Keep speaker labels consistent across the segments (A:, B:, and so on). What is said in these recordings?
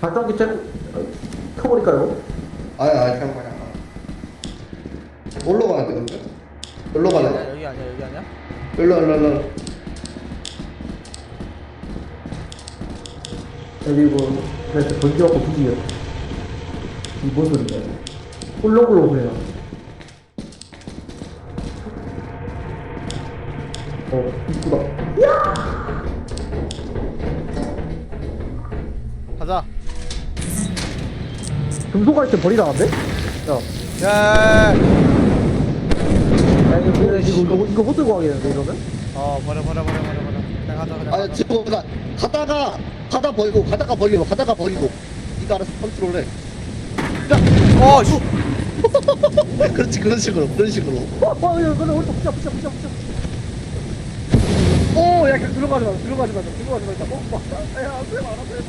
A: 발전기 쬐고 켜버릴까요?
B: 아니 아니 그냥 그냥 뭘로 가야 돼 근데? 여기 가야
C: 아니야
B: 돼?
C: 여기 아니야 여기 아니야?
B: 일로 일로 일로
A: 그리고 그래서 전기하고 부지요 이뭔 소리냐 꿀렁꿀렁 그래요 어 이쁘다
C: 가자
A: 금속 아이템 버리라는데? 야,
C: 야
A: 야 이거, 이거, 이거, 이거 못 들고 가겠는데 이러면?
C: 어 버려 버려 버려 버려 버려 그냥 가자 그냥
B: 아니
C: 가자
B: 지금 가 가다가 가다 버리고 가다가 버리고 가다가 버리고 네가 알아서 컨트롤해
C: 어 씨.
B: 그렇지 그런 식으로 그런 식으로
A: 어, 어, 야, 그래, 오른쪽 붙여, 붙여, 붙여, 붙여. 오, 야, 들어가지 마, 들어가지 마, 들어가지 마. 어, 막, 야, 앞에 봐, 앞에 봐.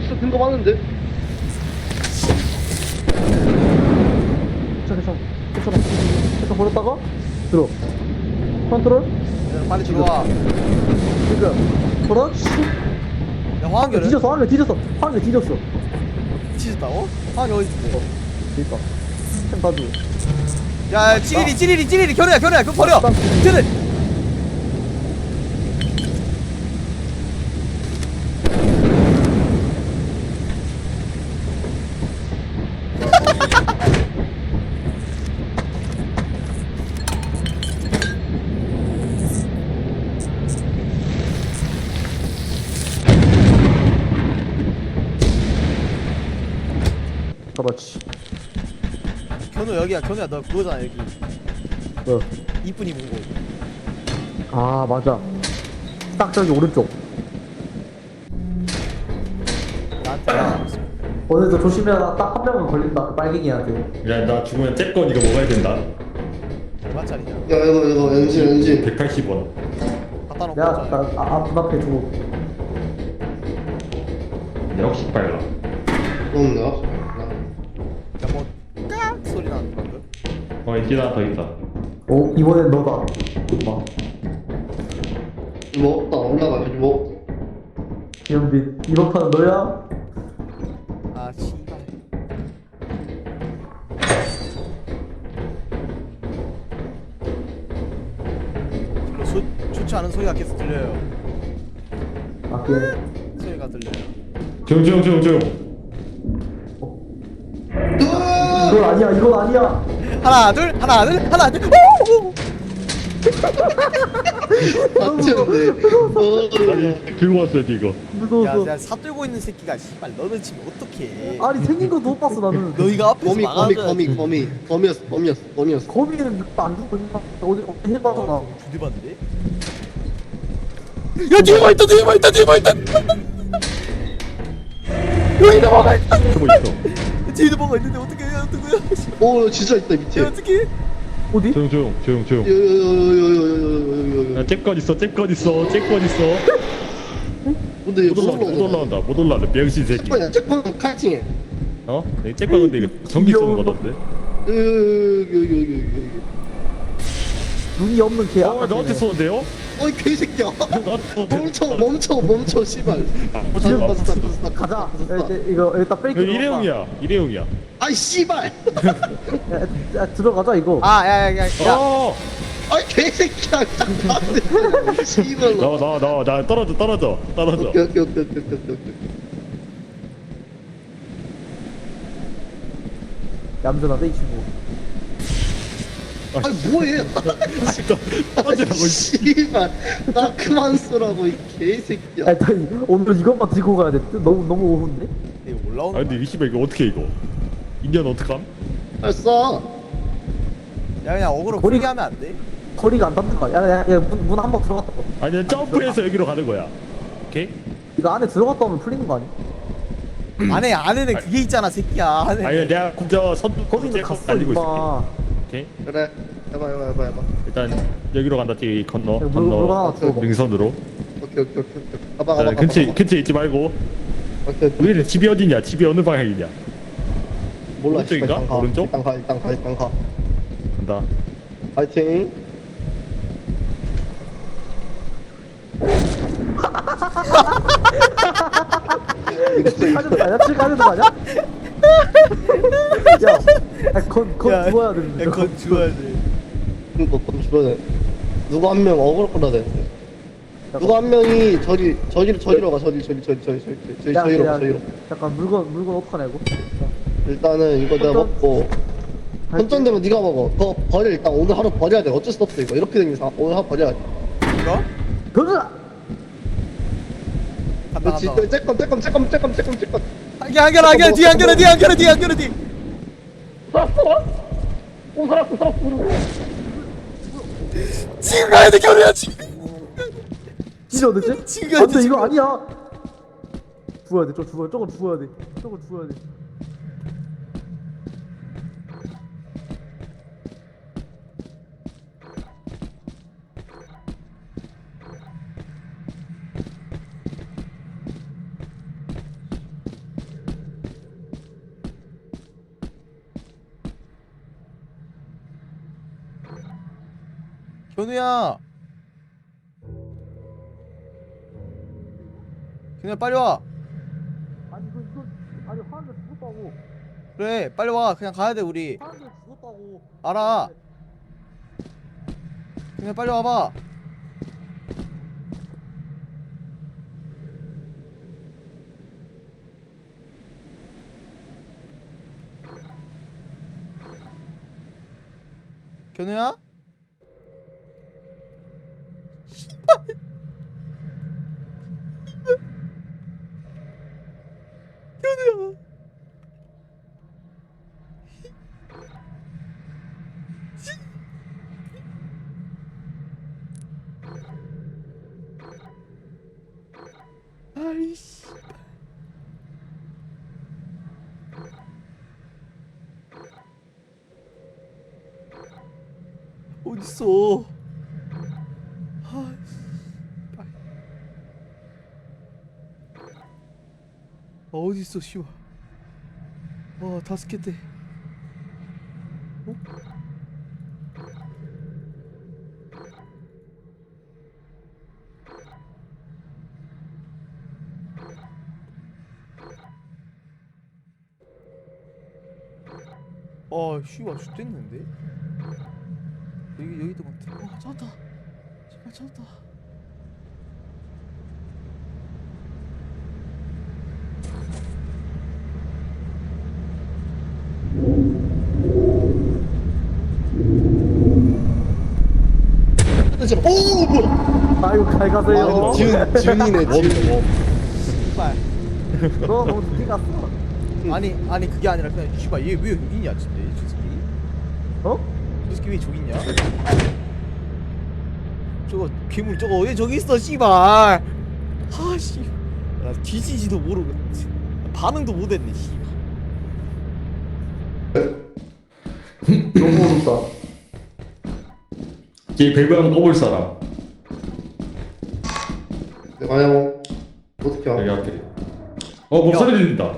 B: 진짜 든거 많은데?
A: 괜찮아, 괜찮아. 괜찮아. 버렸다가, 들어. 컨트롤,
C: 얘들아, 빨리 들어와
A: 지금. 그렇지.
C: 야 화한결은?
A: 뒤졌어, 한개 뒤졌어. 한개 뒤졌어.
C: 뒤졌다고? 화한결 어디 있어?
A: 그니까. 템 봐줘.
C: 야 야, 찌리리 찌리리 찌리리 견우야 견우야 그거 버려
A: 나-
C: 찌 여기야 견우야 너 그거잖아 여기
A: 어.
C: 이쁜이 문고
A: 아, 맞아. 딱 저기 오른쪽.
C: 나한테 야
A: 오늘도 조심해라. 딱 한 명은 걸린다. 빨갱이한테.
D: 야, 나 죽으면 잽건 이거 먹어야 된다.
C: 얼마짜리냐
B: 야 이거 이거 엔진 엔진
D: 180원.
C: 갖다 놓고
A: 야,
C: 가자
A: 나, 아, 아, 문 앞에 두고.
D: 역시 빨라.
B: 그럼 내가
D: 어, 있긴 하나 더 있다.
A: 오, 이번엔 너다. 막.
B: 뭐 없다 올라가 뭐
A: 기현빈. 이번 판은 너야?
C: 아 씨발 별로 소, 좋지 않은 소리가 계속 들려요
A: 맞게.
C: 소리가 들려요
D: 조용, 조용, 조용, 조용.
A: 이건 아니야, 이건 아니야.
C: 하나 둘 하나 둘 하나 둘 오! 오!
B: 맞췄는데 어
D: 들고 왔어야 돼, 이거.
C: 야,
A: 무서워서.
C: 내가 사들고 있는 새끼가 씨발 너는 지금 어떡해
A: 아니, 생긴 것도 못 봤어, 나는.
C: 너희가 앞에서
B: 거미 거미
C: 막아줘야지
B: 거미 거미 거미였어 거미였어 거미였어
A: 거미는 안 죽고 있나? 어디, 어디 해봤잖아.
C: 주대봤는데? 야 뒤에만 있다 뒤에만 있다 뒤에만 있다 여기 넘어가 있다
D: 저거 있어.
C: 뒤에도 뭐가 있는데 어떻게 해야 어떡해
B: 오 진짜 있다 밑에
C: 야 어떡해
A: 어디?
D: 조용, 조용, 조용, 조용.
B: 요요요요요요요요
D: 야, 잽건 있어, 잽건 있어, 잽건 있어.
B: 근데
D: 못 올라온다, 못 올라온다, 못 올라온다. 병신 새끼.
B: 체크포인트 체크포인트 칼팅해
D: 어? 내 잽건 근데 이거 전기 쓰는 거던데.
B: 요요요요요요요
A: 눈이 없는 개.
D: 어, 나한테 쏘는데요?
B: 어이 개새끼야 멈춰 멈춰 멈춰 씨발. 아, 맞았다 맞았다
A: 가자. 야, 이거 일단 페이크.
D: 이거 일회용이야, 일회용이야.
B: 아이 씨발
A: 야, 야, 들어가자 이거.
C: 아 야 야 야 야,
D: 어!
B: 아이 개새끼야 잠깐만 씨발
D: 나와, 나와, 나와. 나 떨어져, 떨어져, 떨어져.
B: 오케이 오케이 오케이 오케이 오케이 오케이
A: 얌전하다 이 친구.
B: 아니 뭐해. 아이, 씨발 나 그만 쏘라고 이 개새끼야
A: 야, 일단 오늘 이것만 들고 가야 돼. 너무 너무?
C: 이거
D: 아,
C: 올라오는
D: 근데
C: 거야
D: 이 씨발 이거 어떻게 이거? 인연 어떡함?
B: 알았어
C: 야 그냥 어그로
A: 거리가-
C: 풀게 하면 안 돼?
A: 거리가 안 닿는 거야. 야, 야, 야, 문, 문 한 번 들어갔다. 와.
D: 아니, 점프해서 여기로 가는 거야. 오케이?
A: 이거 안에 들어갔다 오면 풀리는 거 아니야?
C: 안에 안에는 그게 있잖아 새끼야 안에
D: 아니, 내가 저 선,
A: 거기는 갔어. 임마.
D: 오케이?
B: 그래 해봐 해봐 해봐 해봐
D: 일단 여기로 간다 뒤 건너
A: 야, 물, 물 하나
D: 건너
A: 들어봐.
D: 능선으로
B: 오케이 오케이 오케이 오케이 가봐
D: 자,
B: 가봐
D: 근처에
B: 가봐
D: 근처에 있지 말고
B: 오케이 오케이
D: 우리는 집이 어디냐 집이 어느 방향이냐
B: 몰라
D: 오른쪽인가?
B: 씨발, 일단 가.
D: 오른쪽?
B: 일단 가 일단 가 일단 가
D: 간다
B: 파이팅
A: 가는 거 아니야? 칠 가는 거 아니 야? 야, 아니, 건, 건 죽어야 되는데.
C: 야, 건 죽어야 돼.
B: 이거 건 줄어야 돼 누구 한명 어그로 끌어야 돼 누구 한 명이 저리 저리로 저리로 가 저리 저리 저리 저리 저리 저리
A: 야,
B: 저리로
A: 야,
B: 가 저리로
A: 잠깐 물건 물건 어떡하냐 이거?
B: 일단은 이거 내가 먹고 손전되면 네가 먹어 그거 버려 일단 오늘 하루 버려야 돼 어쩔 수 없어 이거 이렇게 된 이상 오늘 하루 버려야 돼
C: 이거? 간다
B: 그렇지 쬐끔 쬐끔 쬐끔 쬐끔 쬐끔
C: 한개 한개라 한개라 뒤에 한개라 뒤에 한개라 뒤에 한개라 뒤.
B: 살았어 오 살았어 살았어
C: 지금 가야 돼 견우야 지금.
A: 진짜 어딨지?
C: 지금 가야 돼,
A: 안돼
C: 지금.
A: 이거 아니야. 죽어야 돼. 저 죽어야. 저건 죽어야 돼. 저건 죽어야 돼.
C: 견우야. 견우야 빨리 와.
A: 아니 이거 이거 아니 화한테 죽었다고.
C: 그래 빨리 와 그냥 가야 돼 우리.
A: 화한테 죽었다고.
C: 알아. 그냥 빨리 와봐. 견우야. 아이씨. 어딨어? 아. 아, 어딨어, 씨발. 와, 다섯 개인데. 어? 아, 씨발, 죽겠는데? 여기, 여기도 많다. 와, 찾았다. 제발 찾았다.
B: 오 뭐야
A: 아이고 잘 가세요.
B: 아, 지훈 지훈이네 지훈
C: 씨발.
A: 너 너무 늦게 갔어.
C: 아니, 아니, 그게 아니라 그냥, 씨발, 얘왜 여기 있냐, 진짜. 저 새끼.
A: 어?
C: 저 새끼 왜 저기 있냐? 저거, 괴물 저거 왜 저기 있어, 씨발. 아, 씨. 나 뒤지지도 모르고. 반응도 못했네, 씨발.
A: 너무 어렵다.
D: 벨브 한번 떠볼 사람
B: 내가 형 어떻게
D: 여기 앞에 어 목소리 들린다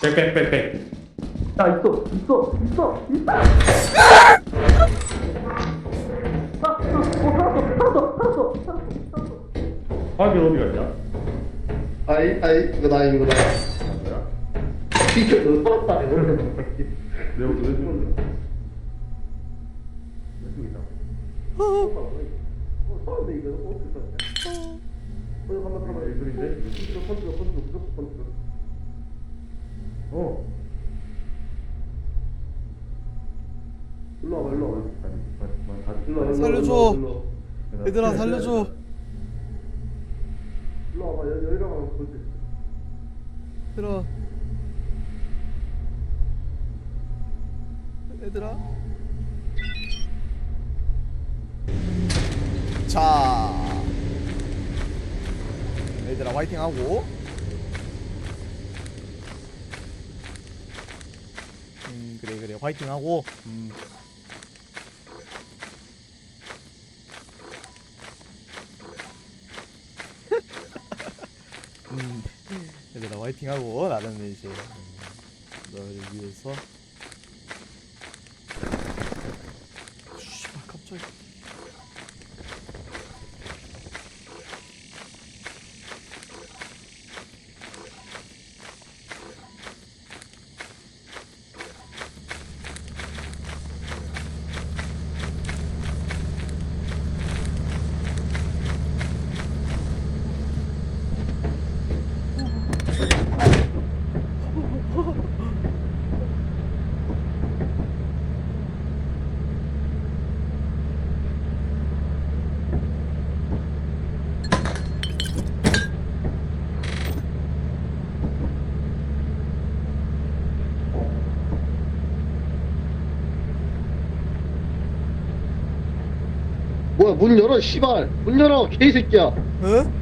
D: 빽빽빽빽
A: 야 있어 있어 있어 있어.
D: 화기 어디 갔냐?
B: 아이 아이 이거 나 이거 나
D: 뭐야?
B: 비켜 너 썰었다 이거
D: 내 목소리 들리는데? 왼쪽에 있다
B: 썰었네 이거 어떻게 어 한번 타봐
D: 왼쪽인데?
B: 컨트롤 컨트롤 컨트롤 무조건 컨트롤
D: 어
B: 일로 와봐 일로 와봐
D: 아니
B: 일로 와, 일로 와,
C: 살려줘.
B: 일로 와, 일로 와.
C: 얘들아, 살려줘.
B: 일로 와봐 여- 여기가 볼수 있어
C: 얘들아. 얘들아. 자. 얘들아, 화이팅 하고. 음, 그래, 그래. 화이팅 하고. 음. 음. 얘들아, 화이팅 하고. 나는 이제. 음. 나를 위해서
B: 뭐야 문 열어 씨발. 문 열어 개새끼야.
C: 응?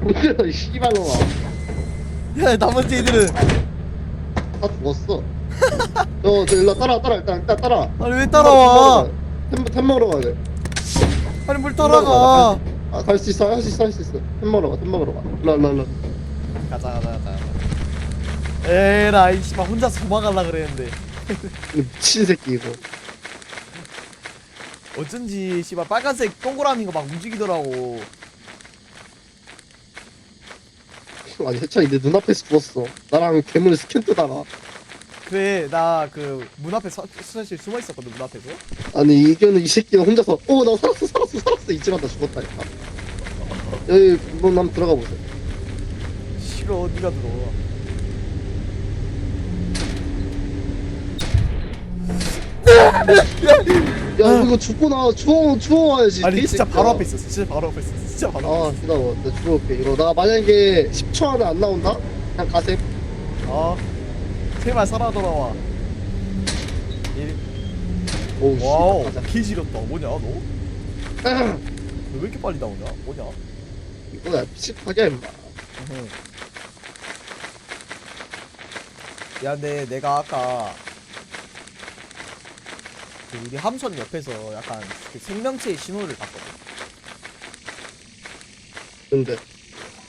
B: 문 열어 이 씨발 놈아.
C: 야 나머지 애들은?
B: 다 죽었어. 저저 일로 따라 따라 일단 일단 따라.
C: 아니 왜 따라와?
B: 템, 템 먹으러 가야 돼.
C: 아니 뭘 따라가.
B: 아갈 수 있어 할 수 있어 할 수 있어. 템 먹으러 가템 먹으러 가. 일로 일로 일로
C: 가자 가자 가자 가자. 에라 이 씨발 혼자 도망갈라 그랬는데.
B: 이 미친 새끼 이거
C: 어쩐지 씨발 빨간색 동그라미가 막 움직이더라고.
B: 아니 해찬이 내 눈앞에서 죽었어. 나랑 괴물 스캔 뜨다가.
C: 그래 나 그 문 앞에 서, 사실 숨어 있었거든 문 앞에서.
B: 아니 이겨는 이 새끼가 혼자서 어 나 살았어 살았어 살았어. 이쯤 하다 죽었다니까 여기 문 한번 들어가 보세요.
C: 싫어 네가 들어
B: 야 이거 죽고 나 주워 주워 와야지.
C: 아니 진짜
B: 개새끼야.
C: 바로 앞에 있었어 진짜 바로 앞에 있었어 진짜 바로 앞에
B: 아 기다려 나 죽어올게. 이거 나 만약에 10초 안에 안 나온다? 그냥 가셈
C: 어? 제발 살아 돌아와. 일.
B: 오우
C: 와우
B: 씨 가자.
C: 개 지렸다. 뭐냐 너? 너 왜 이렇게 빨리 나오냐? 뭐냐?
B: 이거 야 피식하게 임마.
C: 으흠. 야 근데 내가 아까 그 우리 함선 옆에서 약간 그 생명체의 신호를 봤거든.
B: 근데?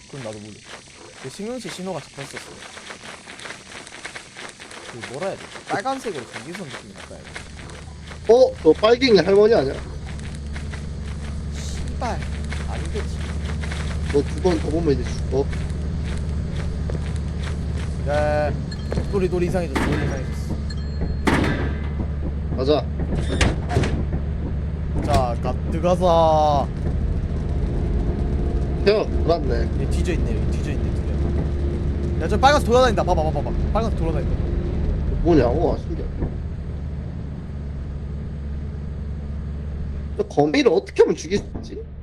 C: 그럼 나도 모르. 그 생명체 신호가 잡혔었어. 그 뭐라 해야 돼 빨간색으로 전기선 느낌이 나타야 돼
B: 어? 저 빨갱이 할머니 아니야?
C: 씨발. 아니겠지.
B: 너 두 번 더 보면 이제 죽어.
C: 야 돌이 돌이 이상해졌어. 돌이 이상해졌어
B: 가자.
C: 자 가, 들어가서.
B: 태어 돌았네.
C: 여기 뒤져 있네 여기 뒤져 있네 둘이 야저 빨간색 돌아다닌다. 봐봐 봐봐 봐봐. 빨간색 돌아다닌다.
B: 뭐냐고 아 신기하다. 저 거미를 어떻게 하면?
C: 몰라?